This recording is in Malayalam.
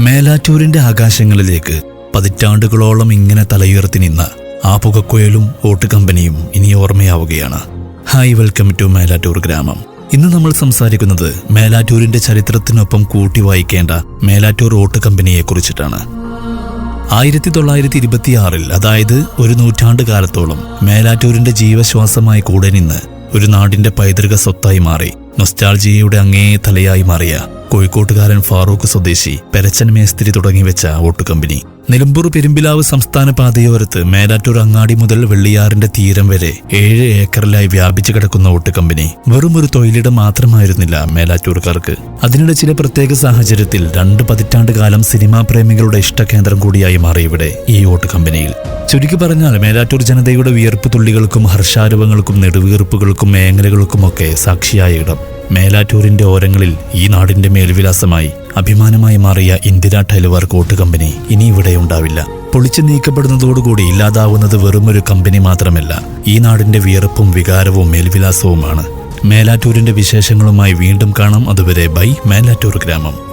മേലാറ്റൂരിന്റെ ആകാശങ്ങളിലേക്ക് പതിറ്റാണ്ടുകളോളം ഇങ്ങനെ തലയുയർത്തി നിന്ന ആ പുകക്കുഴലും ഓട്ട് കമ്പനിയും ഇനി ഓർമ്മയാവുകയാണ്. ഹായ് വെൽക്കം ടു മേലാറ്റൂർ ഗ്രാമം. ഇന്ന് നമ്മൾ സംസാരിക്കുന്നത് മേലാറ്റൂരിന്റെ ചരിത്രത്തിനൊപ്പം കൂട്ടി വായിക്കേണ്ട മേലാറ്റൂർ ഓട്ട് കമ്പനിയെ കുറിച്ചിട്ടാണ്. ആയിരത്തി തൊള്ളായിരത്തി ഇരുപത്തിയാറിൽ അതായത് ഒരു നൂറ്റാണ്ട് കാലത്തോളം മേലാറ്റൂരിന്റെ ജീവശ്വാസമായി കൂടെ നിന്ന് ഒരു നാടിന്റെ പൈതൃക സ്വത്തായി മാറി നൊസ്റ്റാൾജിയയുടെ അങ്ങേ തലയായി മാറിയ കോഴിക്കോട്ടുകാരൻ ഫാറൂഖ് സ്വദേശി പെരച്ചൻ മേസ്തിരി തുടങ്ങി വെച്ച ഓട്ടു കമ്പനി. നിലമ്പൂർ പെരുമ്പിലാവ് സംസ്ഥാന പാതയോരത്ത് മേലാറ്റൂർ അങ്ങാടി മുതൽ വെള്ളിയാറിന്റെ തീരം വരെ ഏഴ് ഏക്കറിലായി വ്യാപിച്ചു കിടക്കുന്ന ഓട്ട് കമ്പനി. വെറും ഒരു തൊഴിലിടം മാത്രമായിരുന്നില്ല മേലാറ്റൂർക്കാർക്ക്. അതിനിടെ ചില പ്രത്യേക സാഹചര്യത്തിൽ രണ്ട് പതിറ്റാണ്ട് കാലം സിനിമാ പ്രേമികളുടെ ഇഷ്ടകേന്ദ്രം കൂടിയായി മാറി ഇവിടെ ഈ ഓട്ട് കമ്പനിയിൽ. ചുരുക്കി പറഞ്ഞാൽ മേലാറ്റൂർ ജനതയുടെ വിയർപ്പ് തുള്ളികൾക്കും ഹർഷാരവങ്ങൾക്കും നെടുവീർപ്പുകൾക്കും മേഖലകൾക്കുമൊക്കെ സാക്ഷിയായ ഇടം. മേലാറ്റൂരിന്റെ ഓരങ്ങളിൽ ഈ നാടിന്റെ മേൽവിലാസമായി അഭിമാനമായി മാറിയ ഇന്ദിര ടൈലുവർ കോട്ട് കമ്പനി ഇനി ഇവിടെ ഉണ്ടാവില്ല. പൊളിച്ചു നീക്കപ്പെടുന്നതോടുകൂടി ഇല്ലാതാവുന്നത് വെറുമൊരു കമ്പനി മാത്രമല്ല ഈ നാടിന്റെ വിയർപ്പും വികാരവും മേൽവിലാസവുമാണ്. മേലാറ്റൂരിന്റെ വിശേഷങ്ങളുമായി വീണ്ടും കാണാം. അതുവരെ ബൈ മേലാറ്റൂർ ഗ്രാമം.